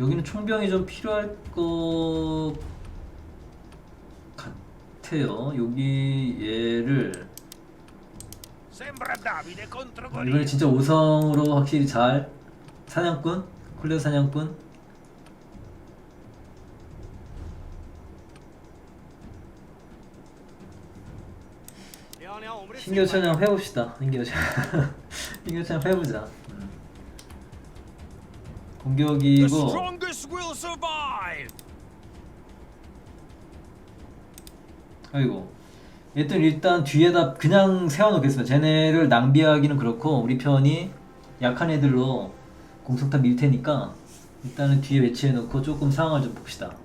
여기는 총병이 좀 필요할 것 같아요. 여기 얘를 이번에. 진짜 5성으로 확실히 잘 사냥꾼 쿨레 사냥꾼 신규 찬양 해봅시다. 신규 찬양 해보자. 공격이고. 아이고 일단 일단 뒤에다 그냥 세워놓겠습니다. 쟤네를 낭비하기는 그렇고 우리 편이 약한 애들로 공성탑 밀 테니까 일단은 뒤에 배치해놓고 조금 상황을 좀 봅시다.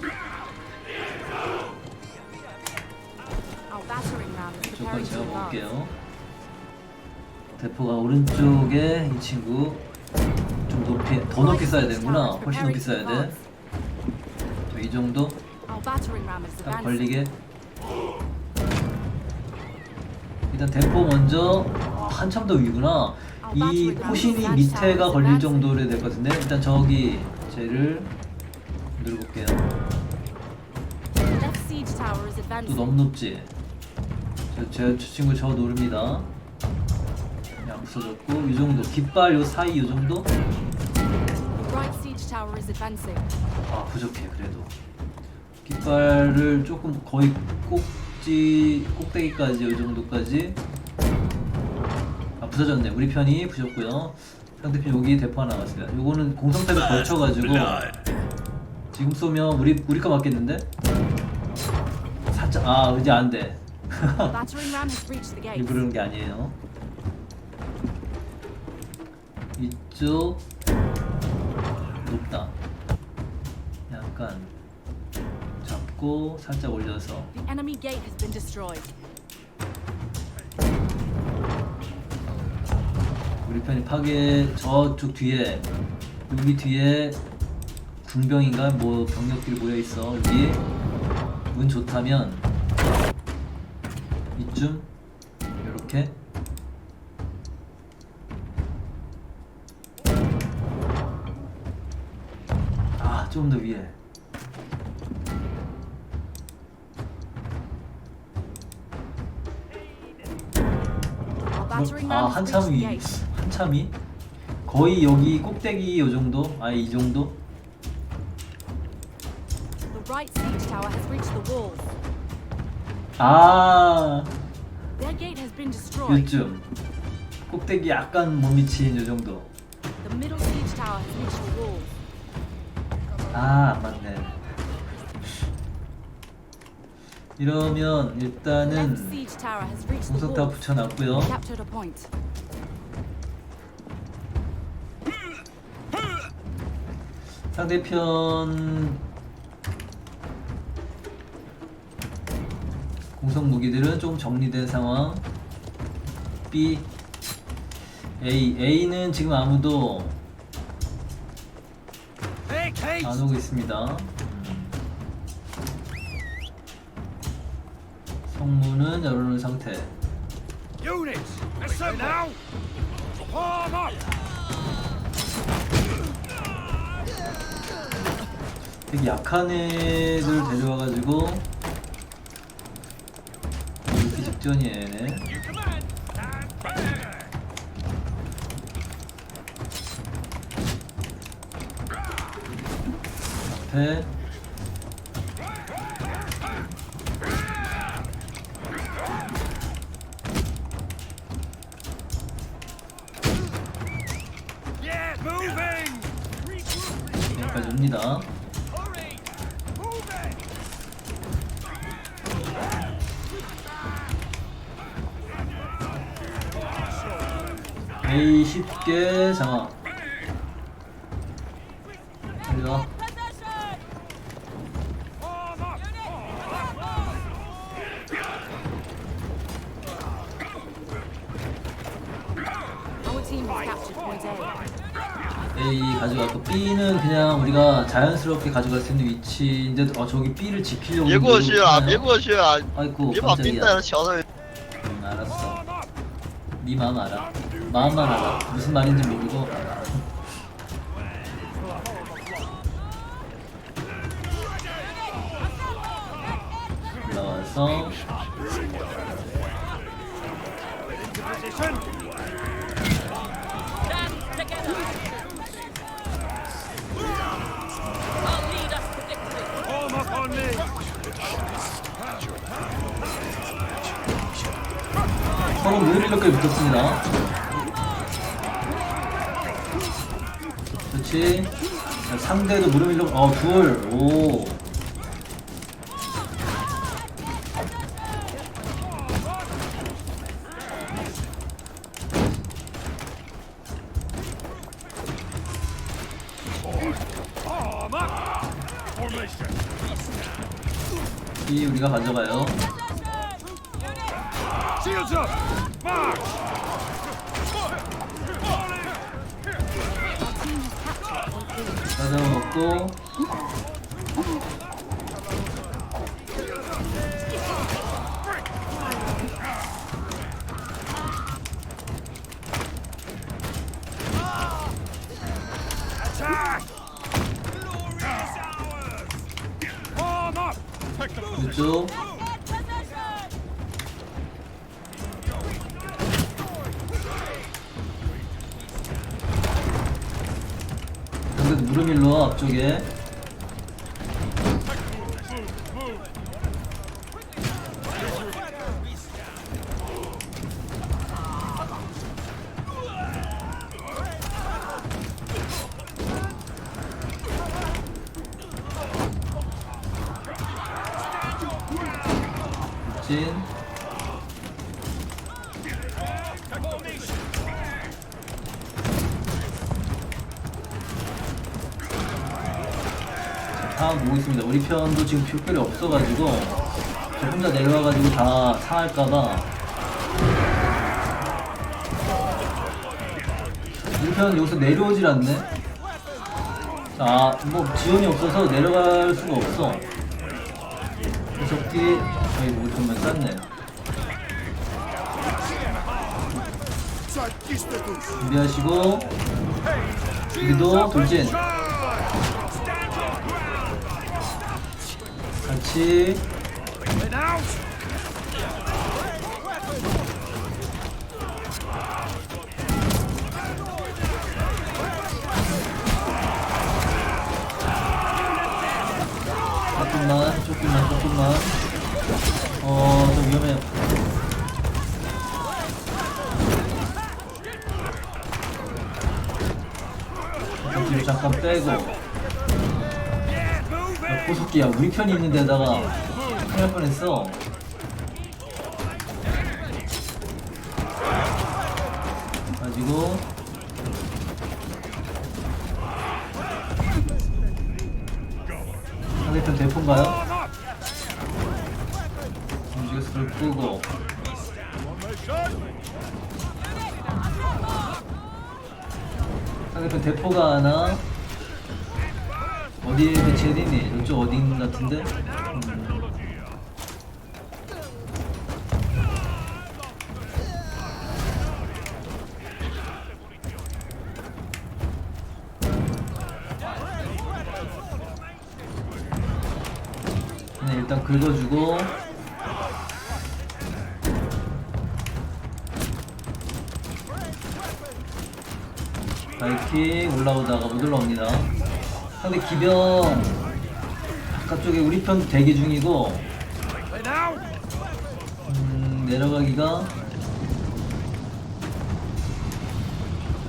Advance. Our battering ram is 조건 preparing to 제가. 볼게요. 대포가 오른쪽에 이 친구 좀 높이 더 높이 써야 되는구나. 훨씬 높이 써야 돼. 자, 이 정도 딱. 걸리게. 일단 대포 먼저 아, 한참 더 위구나. 이 포신이 밑에가 걸릴 정도로 될 것 같은데 일단 저기 쟤를 is 또. 너무 높지? 저, 저, 저 친구 저 노릅니다. 그냥 부서졌고 이 정도. 깃발 요 사이 요 정도? 아 부족해 그래도. 깃발을 조금 거의 꼭지 꼭대기까지 요 정도까지. 아 부서졌네. 우리 편이 부셨고요. 상대편 여기 대포 하나 나왔습니다 요거는 공성탑에 걸쳐가지고 지금 쏘면 우리 우리 거 맞겠는데? 살짝 아 이제 안돼 the gate. 일부러 그런 게 아니에요. 이쪽 높다. 약간 잡고 살짝 올려서. 우리 편이 파괴 저쪽 뒤에 여기 뒤에 군병인가? 뭐 병력들이 모여 있어. 여기 운 좋다면 이쯤? 이렇게? 아 좀 더 위에. 아 한참 위. 한참 위 거의 여기 꼭대기 요 정도? 아 이 정도 right siege tower has reached the walls. 아 Their gate has been destroyed. 요쯤 꼭대기 약간 못 미친 요 정도 The middle siege tower has reached the walls. 아안 맞네 이러면 left 일단은 siege tower has reached the 공성탑 walls. 붙여놨고요 Captured a point. 상대편 공성 무기들은 좀 정리된 상황 B A A는 지금 아무도. 안 오고 있습니다. 성문은 열어놓은 상태. 되게 약한 애들 데려와가지고 직전이에요, 얘네. 앞에. 여기까지 옵니다. 쉽게 장아 빨리 A e 가져갔고 B는 그냥 우리가 자연스럽게 가져갈 수 있는 위치인데 어 저기 B를 지키려고 别过去啊！别过去啊！ 아이고 别把兵带 깜짝이야. 到桥上。 응, 음, 알았어. 네 맘 알아. 마음만 알아. 무슨 말인지 모르고. 올라와서. 서로 무리력까지 붙었습니다 그렇지 자, 상대도 무릎밀력 어둘오 Form up. Formation. B 우리가 가져가요 Form up. 이쪽 앞쪽에 편도 지금 뷰별이 없어가지고 저 혼자 내려와가지고 다 상할까봐 편 여기서 내려오질 않네. 자, 뭐 지원이 없어서 내려갈 수가 없어. 적들이 저희 좀만 쌌네. 준비하시고 우리도 돌진 out. 조금만 조금만 조금만. 어좀 위험해요. 뒤로 잠깐 빼고 move 야, it. 고속기야 우리 편이 있는 데다가 큰일 날 뻔했어 가지고 상대편 대포인가요? Form up. 움직여서 끄고 상대편 대포가 하나 어디에 배치해있니? 이쪽 어딘 같은데? 음. 네, 일단 긁어주고 바이킹 올라오다가 못 올라옵니다. 상대 기병 바깥쪽에 우리 편 대기 중이고. 음, 내려가기가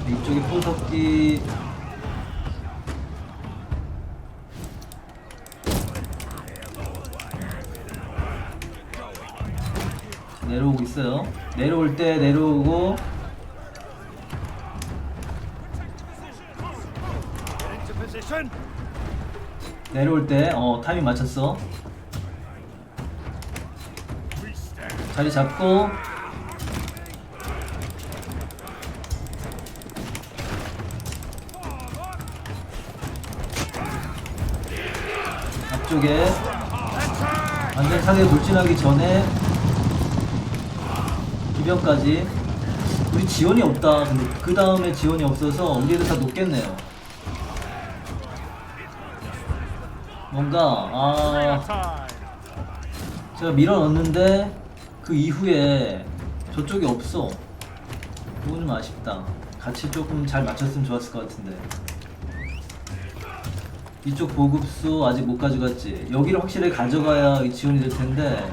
이쪽에 포석기 내려오고 있어요. 내려올 때 내려오고 내려올 때 어, 타이밍 맞췄어. 자리 잡고. 앞쪽에 완전 타격 돌진하기 전에 기병까지. 우리 지원이 없다. 근데 그 다음에 지원이 없어서 우리 애들 다 높겠네요. 뭔가 아 제가 밀어 넣는데 그 이후에 저쪽이 없어. 그거 좀 아쉽다. 같이 조금 잘 맞췄으면 좋았을 것 같은데. 이쪽 보급소 아직 못 가져갔지. 여기를 확실히 가져가야 이 지원이 될 텐데.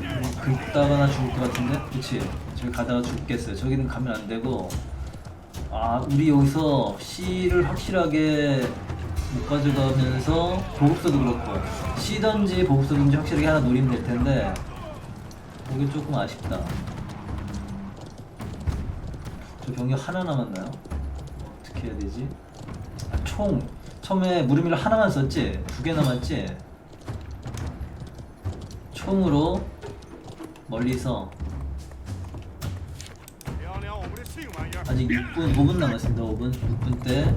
음, 긁다가나 죽을 것 같은데? 그치? 저기 가다가 죽겠어요. 저기는 가면 안 되고. 아, 우리 여기서 C를 확실하게 못 가져가면서 보급소도 그렇고 C든지 보급소든지 확실하게 하나 노리면 될 텐데 그게 조금 아쉽다. 저 병력 하나 남았나요? 어떻게 해야 되지? 아, 총 처음에 무르미를 하나만 썼지? 두 개 남았지? 총으로 멀리서 아직 6분, 5분 남았습니다. 5분, 6분 때.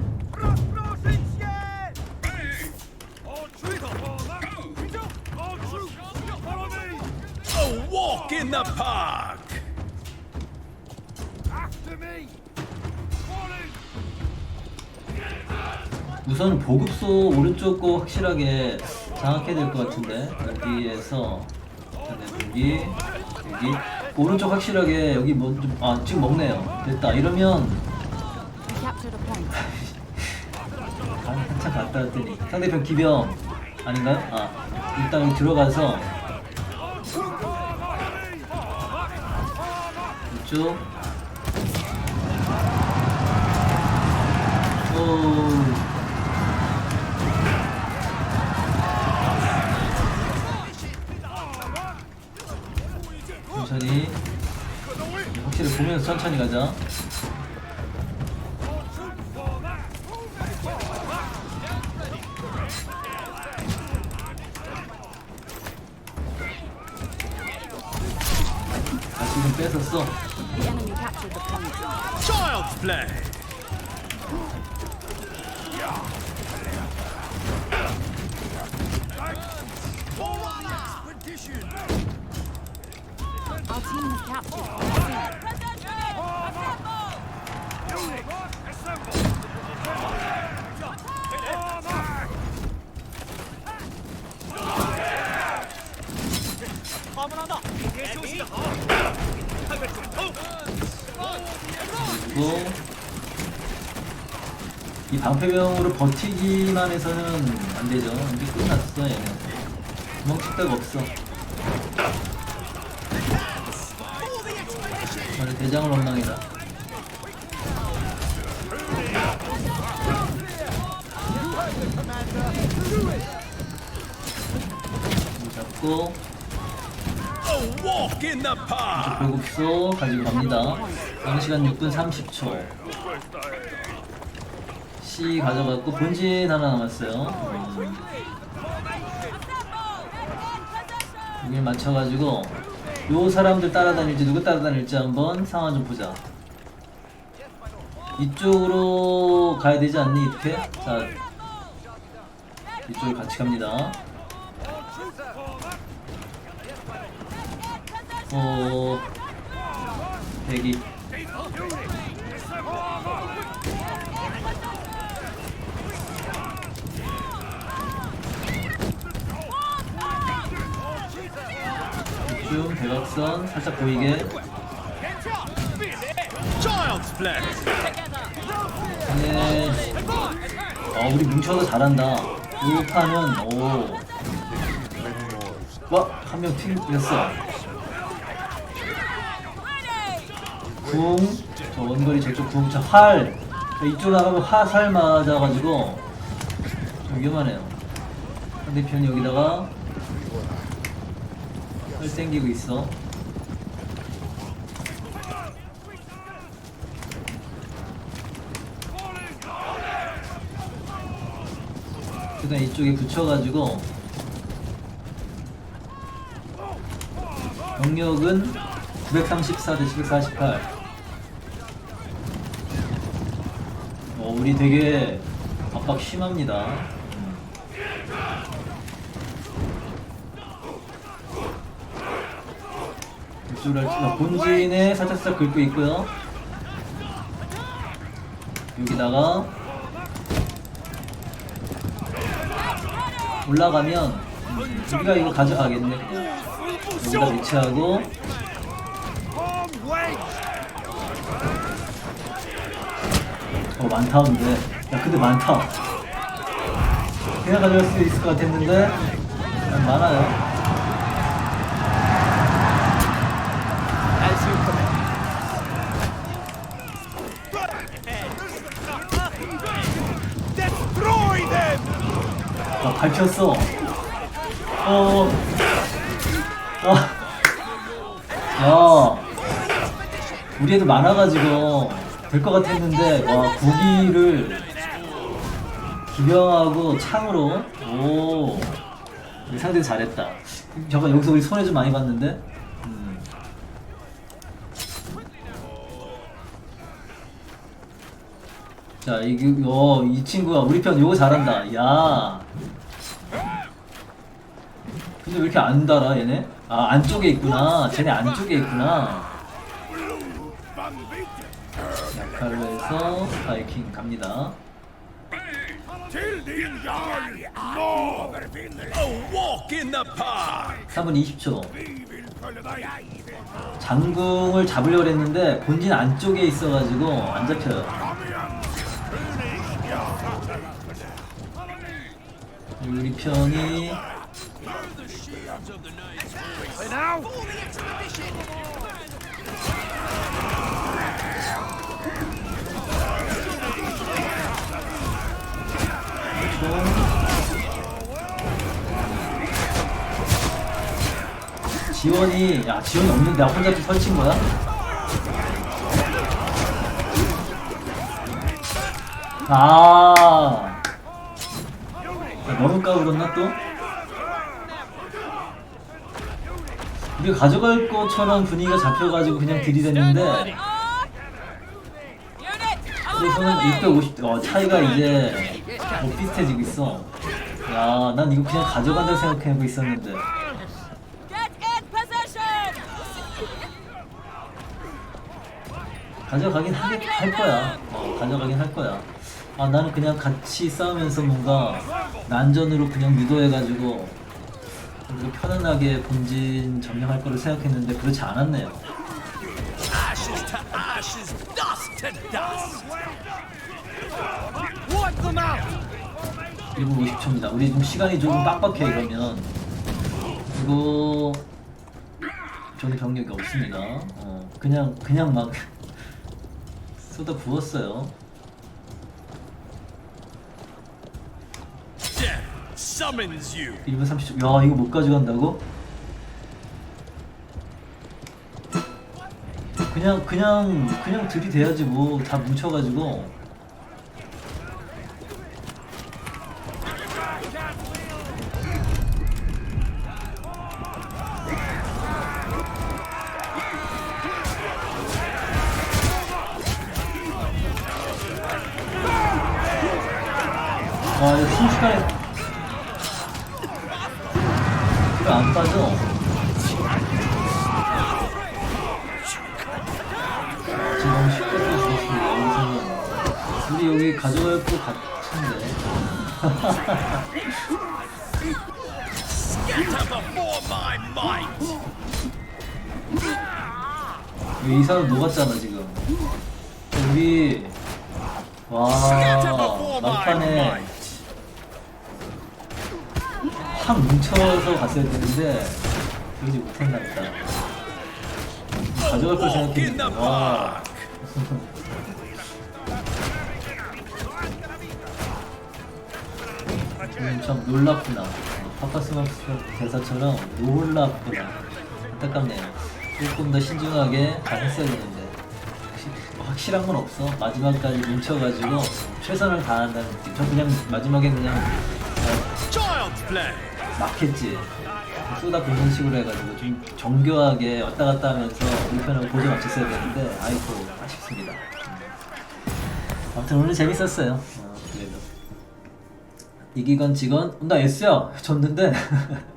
우선 보급소 오른쪽 거 확실하게 장악해야 될 것 같은데 여기에서 여기 여기 오른쪽 확실하게 여기 뭐아 지금 먹네요 됐다 이러면. 한- 한참 갔다 왔더니 상대편 기병 아닌가요? 아 일단 들어가서 이쪽 오 보면서 천천히 가자 다시 좀 뺏었어. Child's play! Our team has captured 그리고 이 방패병으로 버티기만 해서는 안 되죠. 이제 끝났어 얘는. 도망칠 데가 없어. 저는 대장을 원망이다. 잡고! 보급소 가지고 갑니다. 남은 시간 6분 30초. C 가져갔고 본진 하나 남았어요. 음. 여기를 맞춰가지고 요 사람들 따라다닐지 누구 따라다닐지 한번 상황 좀 보자. 이쪽으로 가야 되지 않니 이렇게? 자 이쪽으로 같이 갑니다. 어 대기. 좀 대각선 살짝 보이게! 네. 아 우리 뭉쳐서 잘한다 이 판은 오 와! 한명 튕겼어 궁, 저 원거리 저쪽 궁, 저 활. 이쪽으로 나가면 화살 맞아가지고 좀 위험하네요. 상대편이 여기다가 활 땡기고 있어. 일단 이쪽에 붙여가지고 병력은 934 대 748. 어, 우리 되게 압박 심합니다. 이쪽을 할지만 본진에 살짝살짝 긁고 있고요. 여기다가 올라가면 우리가 이거 가져가겠네. 여기다 위치하고. 어 많다 근데 야 근데 많다 그냥 가져갈 수 있을 것 같았는데 아, 많아요 밟혔어 어 아. 야 우리 애들 많아가지고 될 것 같았는데 와 고기를 기병하고 창으로 오 우리 상대 잘했다 잠깐 여기서 우리 손해 좀 많이 봤는데 음. 자, 이게, 어, 이 친구가 우리 편 요거 잘한다. 야. 근데 왜 이렇게 안 달아, 얘네? 아, 안쪽에 있구나. 쟤네 안쪽에 있구나. 약할로 해서 바이킹 갑니다. Till the yard. No, A walk in the park. 3분 20초. 장궁을 잡으려고 했는데 본진 안쪽에 있어가지고 안 잡혀요. 우리 편이 지원이 야 지원이 없는데 혼자 좀 설친 거야? 아 야, 너무 까불었나 또? 우리가 가져갈 것처럼 분위기가 잡혀가지고 그냥 들이댔는데 그래서는 650, 어, 차이가 이제 뭐 비슷해지고 있어. 야, 난 이거 그냥 가져간다고 생각하고 있었는데. 가져가긴 하, 할 거야. 어, 가져가긴 할 거야. 아, 나는 그냥 같이 싸우면서 뭔가 난전으로 그냥 유도해가지고 우리가 편안하게 본진 점령할 거를 생각했는데 그렇지 않았네요. Ashes to ashes, dust to dust. Wipe them out. 1분 50초입니다. 우리 좀 시간이 조금 빡빡해 이러면 이거 저는 병력이 없습니다. 어, 그냥 그냥 막 쏟아 부었어요. Summons you. 1분 30초. 야 이거 못 가져간다고? 그냥 그냥 그냥 들이대야지 뭐 다 뭉쳐가지고 이거 안 빠져. 지금 쉽게 또 죽었습니다 여기서는 우리 여기 가져갈 것 같은데. 이 사람 녹았잖아 지금. 우리 와 막판에 확 뭉쳐서 갔어야 되는데 그러지 못했나 보다 가져갈 걸 생각했는데. 와. 음, 참 놀랍구나. 파파스마스 대사처럼 놀랍구나. 안타깝네요. 조금 더 신중하게 잘 했어야 되는데. 확실- 확실한 건 없어. 마지막까지 뭉쳐가지고 최선을 다한다는 느낌. 저 그냥 마지막에 그냥 어. 막했지. 쏟아 붓는 식으로 해가지고 좀 정교하게 왔다 갔다 하면서 우편하고 고정 맞췄어야 되는데 아이고 아쉽습니다. 음. 아무튼 오늘 재밌었어요. 어, 그래도. 이기건 직원 나 S야. 졌는데